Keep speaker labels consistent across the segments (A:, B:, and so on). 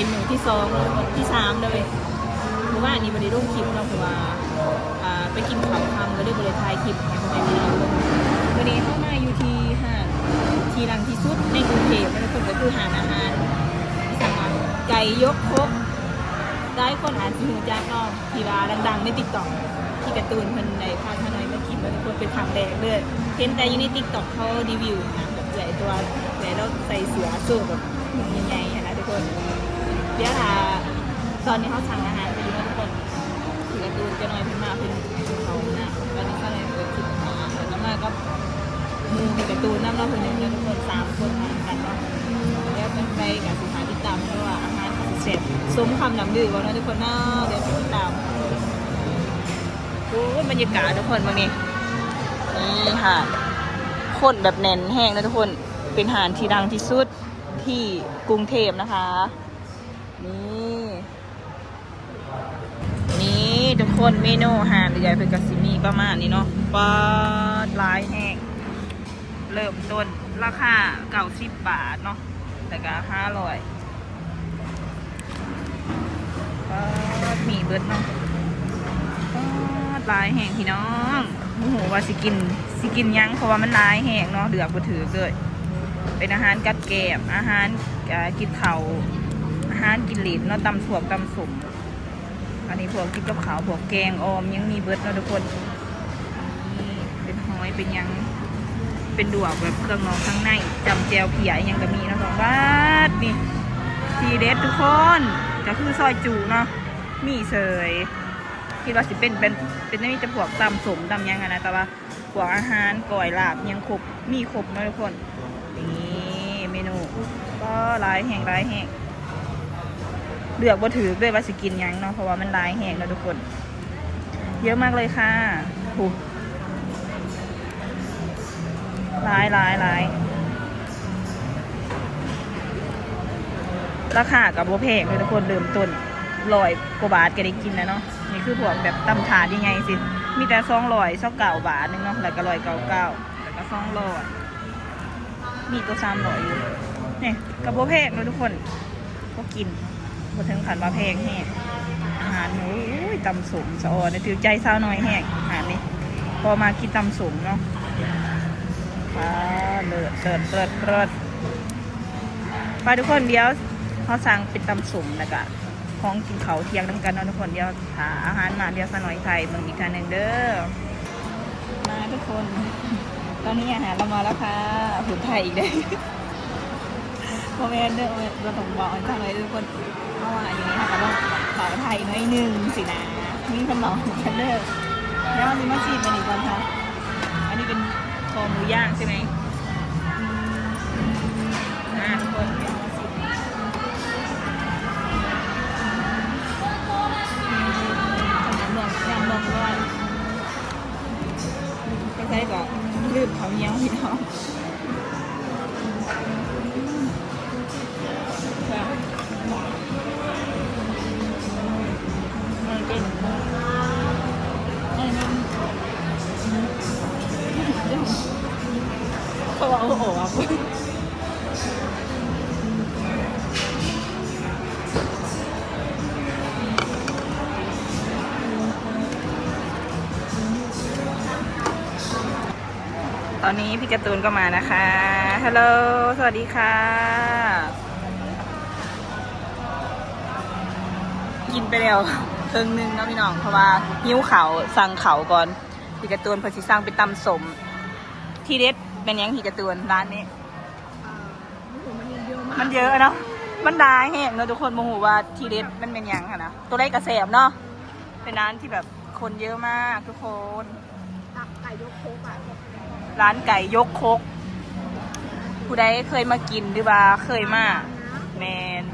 A: เป็นหนึ่งที่สองที่สามเลยเพราะว่าอันนี้บริรูปคลิปเนาะเพราะว่าอ่าไปกินข้าวคำก็ได้บริทายคลิปให้พ่อแม่พี่น้องเบิ่งวันนี้เข้ามาอยู่ที่ห้างที่ดังที่สุดในกรุงเทพนะทุกคนก็คือห้างอาหารที่สั่งมาไก่ยกครกได้คนอาจสิหูจักเนาะที่ว่าดังๆในติ๊กต็อกที่การ์ตูนเพิ่นในภาคฮานอยมากินแล้วทุกคนเป็นครั้งแรกเลยเห็นแต่อยู่ในติ๊กต็อกเขารีวิวนะแบบใหญ่ตัวใหญ่แล้วใส่เสือสู้แบบยังไงนะทุกคน เดี๋ยวถ้าตอนนี้เขาสั่งอาหารไปอยู่นะทุกคนถือกร์ตูนจะน่อยเพิ่นมาเพิ่นเขานะตอนนี้ก็เลยเปิดคลิปมาแล้วก็มาก็หมูถือกร์ตูนน้ำเราคนหนึ่งแล้วทุกคนสามคนมากันเนาะแล้วเป็นไปกับสินค้าติดตามด้วยว่าอาหารเขาสิเสร็จสมคำนำดื้อว่าทุกคนเนาะเดี๋ยวไปติดตามโอ้บรรยากาศทุกคนบางนี้นี่ค่ะคนแบบแน่นแห้งนะทุกคนเป็นหารที่ดังที่สุดที่กรุงเทพนะคะ นี่ นี่ทุกคนเมนูอาหารใหญ่เป็นกาซิมีประมาณนี้เนาะปลาลายแห้งเริ่มต้นราคาเก่าสิบบาทเนาะแต่ก็ห้าร้อยปลามีเบิร์ดเนาะปลาลายแห้งพี่น้องโอ้โหว่าสิกินสิกินยังเพราะว่ามันลายแห้งเนาะเดือกบ่ถือเลยเป็นอาหารกัดแกบอาหารกินเถา หารกินหลีดเนาะตำถั่วตำสุ่มอันนี้พวกกินกับขาวพวกแกงออมยังมีเบิร์ดเนาะทุกคนนี่เป็นหอยเป็นยังเป็นดวกแบบเครื่องนองข้างในจำแจวเพียยังก็มีเนาะสองบาทนี่ทีเด็ดทุกคนก็คือซอยจูเนาะมีเสยคิดว่าสิเป็นเป็นเป็นไม่มีแต่พวกตำสมตำยังอะนะแต่ว่าพวกอาหารก่อยลาบยังครบมีครบเนาะทุกคนนี่เมนูก็หลายแห้งหลายแห้ง เลือกว่าถือด้วยว่าสิกินยังเนาะเพราะว่ามันลายแห้งแล้วทุกคน เยอะมากเลยค่ะโอ้ลายลายลายราคากับโบแพงเลยทุกคนเริ่มต้นลอยกว่าบาทก็ได้กินแล้วเนาะนี่คือพวกแบบตำถาดยังไงสิ มีแต่ซองลอยซองเก่าบาทหนึงเนาะแล้วก็ลอยเก่าเก่าแล้วก็ซองลอยมีตัวซ้ำหน่อยอยู่เนี่ยกับโบแพงเลยทุกคนก็กิน บนถึงขันมาแพงแห้งอาหารหนูอุ้ยตำสมสะออนถือใจเศร้าน้อยแห้งอาหารนี้พอมากินตำสมเนาะป้าเลิศเลิศเลิศเลิศไปทุกคนเดี๋ยวเขาสั่งเป็นตำสมแล้วก็ของกินเขาเที่ยงน้ำกันเนาะทุกคนเดี๋ยวหาอาหารมาเดี๋ยวสนอยไทยเมืองอีกทางหนึ่งเด้อมาทุกคน ตอนนี้อาหารเรามาแล้วค่ะหุ่นไทยอีกเลย โมเมนเด้อร์เราต้องบอกกันจังเลยทุกคนเพราะว่าอย่างนี้ค่ะก็ต้องสาวไทยน้อยหนึ่งสินะนี่คำบอกกันเด้อแล้วอันนี้มาชิมกันอีกก่อนค่ะอันนี้เป็นคอหมูย่างใช่ไหมอ่าทุกคนเดี๋ยวมาชิมยำเมือนก็ลืมเขาเนี้ยพี่น้อง ตอนนี้พี่การ์ตูนก็มานะคะ ฮัลโหล สวัสดีค่ะ กินไปแล้วครึ่งหนึงเนาะพี่น้อง เพราะว่าหิ้วเขาวสั่งเขาวก่อน พี่การ์ตูนเพอสิสั่งเป็นตำสม ที่เด็ดเป็นหยังพี่การ์ตูนร้านนี้ มันเยอะเนาะ มันดายแห้งเนาะทุกคนโมโหว่าทีเด็ดมันเป็นหยังค่ะนะ ตัวได้กระแสบเนาะ เป็นร้านที่แบบคนเยอะมากทุกคน
B: ตักไก่ยกโคกอะ
A: ร้านไก่ยกคกผู้ใดเคยมากินหรือว่าเคยมาแมน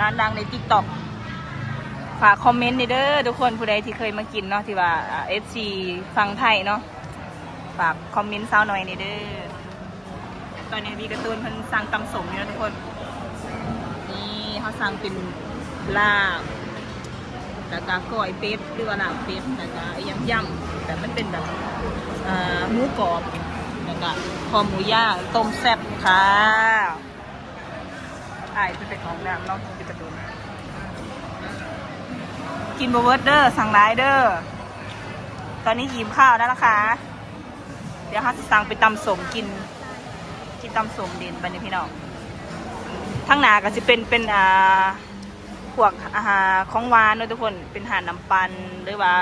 A: ร้านดังในติ๊กต็อกฝากคอมเมนต์เด้อทุกคนผู้ใดที่เคยมากินเนาะที่ว่าเอฟซีฟังไทยเนาะฝากคอมเมนต์เศร้าหน่อยนี่เด้อตอนนี้มีการ์ตูนเพิ่นสั่งตำสมอยู่นะทุกคน นี่เขาสั่งเป็นลาบ แล้วก็ก้อยเป็ดหรือว่าลาบเป็ดแล้วก็ยำยำแต่มันเป็นแบบอ่าหมูกรอบแล้วก็คอหมูย่างต้มแซ่บค่ะถ่ายเป็นของน้ำเนาะปิดประตูกินบเวิร์ดเดอร์สั่งร้ายเดอร์ตอนนี้หิมข้าวแล้วนะคะ เดี๋ยวฮาสิสั่งไปตำสมกินกินตำสมเด่นบันนี้พี่น้องทั้งหนาก็จะเป็นเป็นอ่า พวกอาหารของหวานเนาะทุกคนเป็นอาหารน้ำปันหรือว่า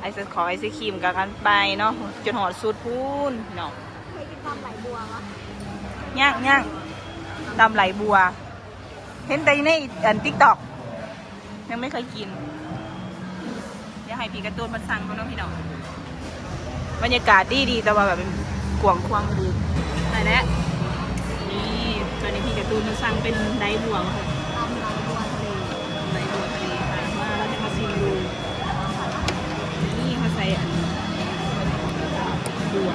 A: ไอศขอไอศครีมกับกันไปเนาะจนหอดสูตรพูนพี่น้อง
B: เคยกินตำไหลบัวปะ
A: ย่างย่างตำไหลบัว เห็นแต่ในอันทิกตอกยังไม่เคยกินเดี๋ยวให้พี่กระตูนมันสั่งกันเนาะพี่น้องบรรยากาศดีดีๆแต่ว่าแบบเป็นกวางควางดีไปแล้วนี่ตอนนี้พี่กระตูนมันสั่งเป็นไดบัวมาค่ะ
B: บัว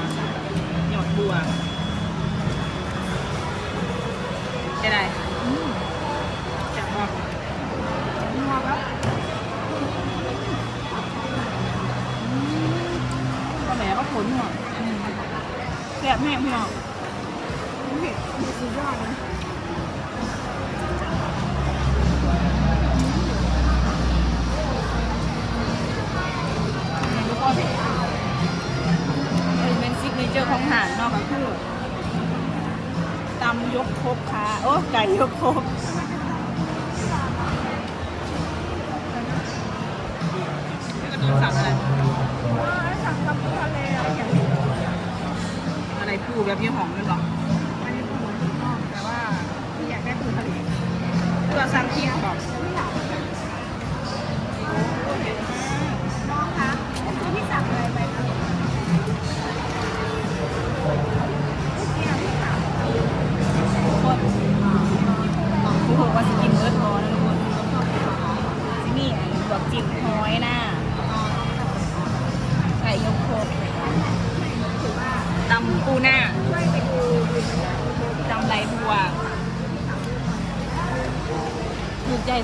A: หยอดบัวจะได้จะบอก
B: นัวปะ
A: ก็แหมก็ผลหัวแสบแม่งพี่น้อง
B: สุดยอด
A: เลย เป็นซิกเนเจอร์ของอาหารเนอกก็คือตำยกครบค่ะ โอ้ไก่ยกครบแล้วก็โดนสั่งอะไร
B: ว้าวสั่งตำปูทะเลอะไรอย่างนี้
A: อะไรปูแบบยี่ห้องนั่นหรอ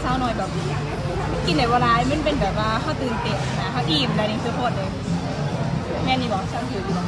B: เศ
A: ร้าหน่อยแบบกินในเวลามันเป็นแบบว่าข้าวตื่นเต้นนะข้าวอิ่มอะไรนี่คือโคตรเลย แม่นี่บอกช่างถือดีบอก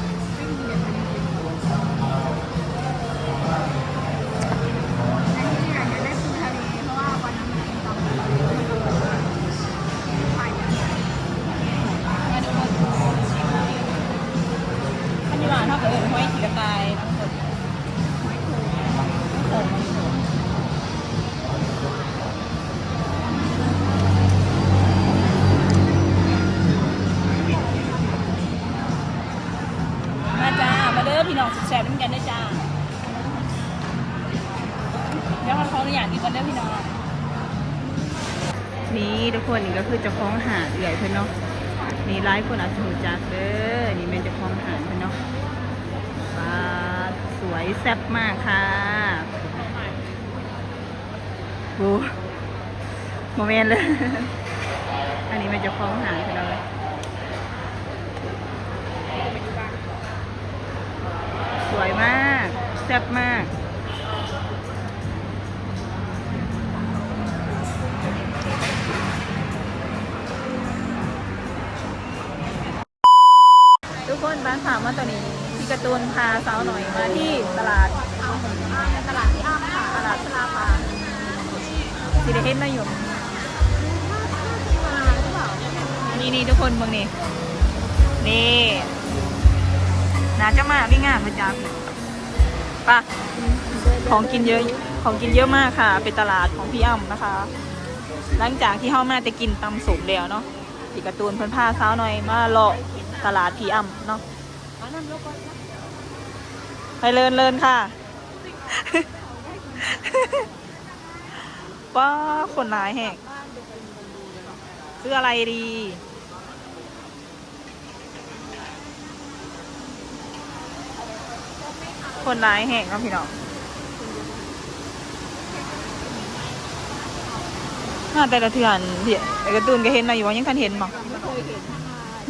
B: อพี่น้อ
A: งสุดแซ่บด้วยกันเด้จ้าเดี๋ยวมันขออนุญาตกินกันเด้อพี่น้อง นี่ทุกคนนี่ก็คือเจะคล้าของหาดใหญ่เพื่อนเนาะนี่ไลฟ์คนอาจจะรู้จักเด้อนี่เป็นเจะคล้าของหาดเพื่อนเนาะปลาสวยแซ่บมากค่ะโอ้โมเมนต์เลย อันนี้เป็นเจะคล้าของหาดเพื่อนเราเลยสวยมาก แซ่บมากทุกคนบ้านถามว่าตอนนี้พี่กร์ตูนพาสาวหน่อยมาที่ตลาด
B: ตลาดที่อ้ามค่ะตลาดชลาภา
A: สิเดเฮนนายมา
B: หรือเปล่า
A: นี่นี่ทุกคนเมืองนี่นี่น่าจะมาวิ่งงานประจำ ปะของกินเยอะ ของกินเยอะมากค่ะ เป็นตลาดของพี่อ้ำนะคะ หลังจากที่เข้ามาแต่กินตำสุกแล้วเนาะพี่กร์ตูนเพิ่นพาสาหน่อยมาเลาะตลาดพี่อ้ำเนาะไปเลินเลินค่ะป้าคนร้ายแหกซื้ออะไรดี คนร้ายแหงครับพี่น้องแต่ละเทือนเดี๋ยวกระตูนก็เห็นมาอยู่ว่ายังทันเห็นมั้ง
B: ไม่เคย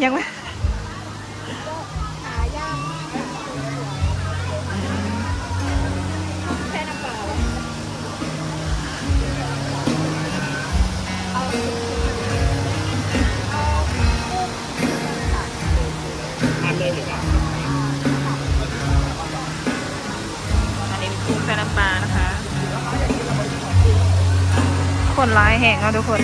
A: ยังไม่ ร้ายแห่งเนาะทุกคน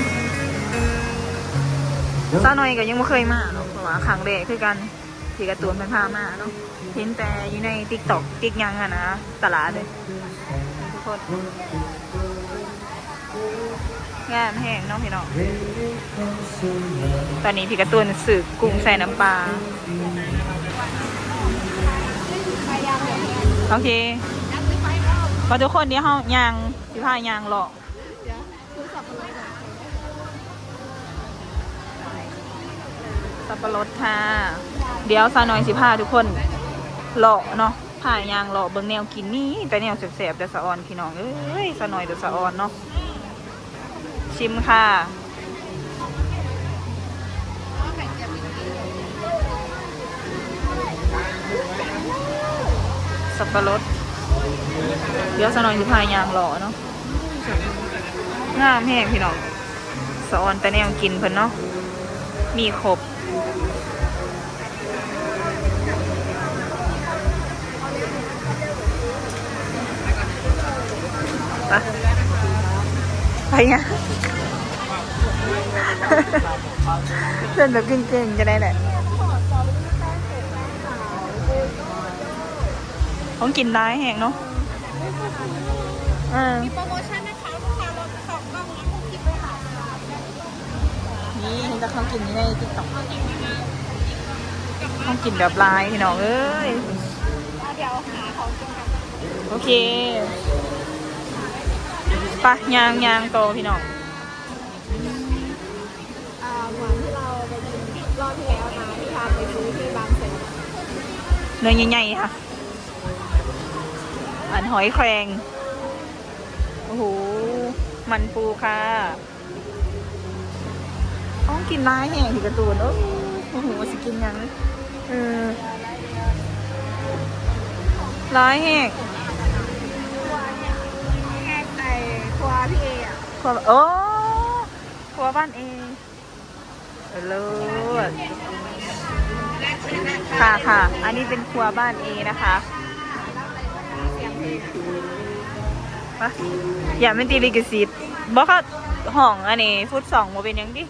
A: ซาหน่อยก็ยังไม่เคยมาเนาะเพราะว่าครั้งแรกคือกันที่การะตูนเป็นพามาเนาะเห็นแต่อยู่ในติ๊กต็อกติ๊กยังอะนะตลาดเลยทุกคนงามแห้งเนาะพี่น้อง ตอนนี้พี่การะตูนสึกกุ้งใส่น้ำปลา
B: ไปยางเลยเนี่ย
A: โอเค
B: นัดไปไปรอบ
A: มาทุกคนเดี๋ยวเฮายางพี่พายางหรอก
B: สับปะรด
A: ค่ะ เดี๋ยวซาหน่อยสิพาทุกคนเลาะเนาะพายางเลาะเบิ่งแนวกินนี่แต่แนวแสบๆแต่สะออนพี่น้องเอ้ยซาหน่อยแต่สะออนเนาะชิมค่ะสับปะรดเดี๋ยวซาหน่อยสิพายางเลาะเนาะงามแห้งพี่น้องสะออนแต่แนวกินเพิ่นเนาะมีครบ ไปไปไงเล่นแบบเก่งๆจะได้แหละของกินได้แหงเนาะเออ
B: มีโปรโมชั่นนะคะลูกค้าลดสองกล่องนะคุกกิ๊บเลยค่ะ
A: นี่เห็นแต่เขากินนี่ในติ๊กต็อกต้องกินแบบลายพี่น้องเอ้ย
B: เดี๋ยวหาของกินกัน
A: โอเคไปะยางยางโตพี่น้อง
B: อ่าเหมือนที่เราไปกินรอบที่แล้วนะที่พาไปซื้อที่บางแสน
A: เนื้อใหญ่ๆค่ะ อันหอยแครงโอ้โห มันปูค่ะต้องกินร้ายแห่งที่การะตูนโอ้โอ้โหสิกินยังเออร้ายแห่ง
B: พี่เออะ
A: ครัวโอ้ครัวบ้านเอเลิศค่ะค่ะ อันนี้เป็นครัวบ้านเอนะคะปะอย่าเป็นตีลิกซิตบอกเขาห้องอันนี้ฟุตสองโมเป็นยังดิ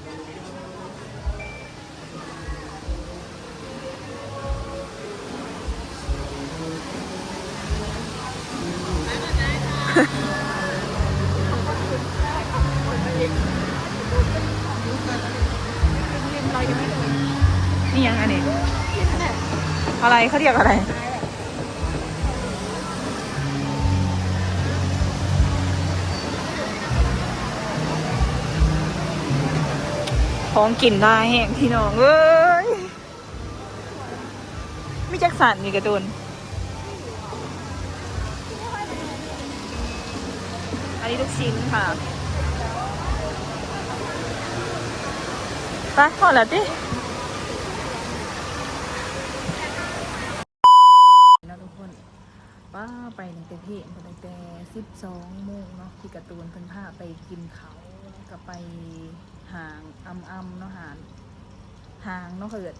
A: นี่ยังอันนี้ อะไรเขาเรียกอะไร ของกินได้แห้งพี่น้องเอ้ยมีจักสันมีกระตุนอันนี้ลูกชิ้นค่ะไปพอแล้วดินะทุกคนป้าไปตั้ง แต่เพจตั้งแต่สิบสองโมงเนาะที่กร์ตูนเพิ่นพาไปกินเขาแล้วก็ไปห่างอำอำๆเนาะหางห่างเนาะเกิด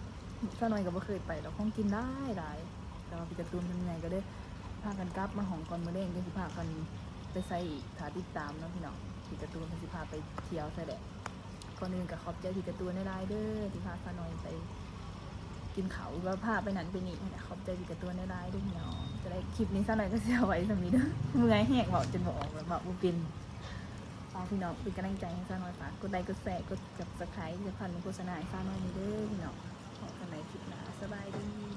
A: ก็น้อยก็บ่เคยไปแล้วคงกินได้หลายแต่ว่าพี่กร์ตูนเป็นไงก็ได้พากันกลับมาห้องก่อนมื้อแดงก็สิพากันไปใส่อีกถาติดตามเนาะพี่น้องพี่กร์ตูนเพิ่นสิพาไปเที่ยวใส่แหละก่อนอื่นก็ขอบใจพี่กร์ตูนในไลน์เด้อที่พาพาน้อยไป กินเขาว่าพาไปนั้นไปนี่นั่ขอบใจพี่การ์ตูนในร้ายด้วยเนาะจะได้คลิปนี้สักหน่อยก็เสียไว้สมีเด้อเมื่อยแหกบอกจนบอกแล้วบอกบ่เป็นฝากพี่น้องเป็นกำลังใจให้ซาน้อยฝากกดไลค์กดแชร์กดจับสไครต์จะพันโฆษณาให้ซาน้อยนี่เด้อพี่น้องขอกันในคลิปหน้าสบายดี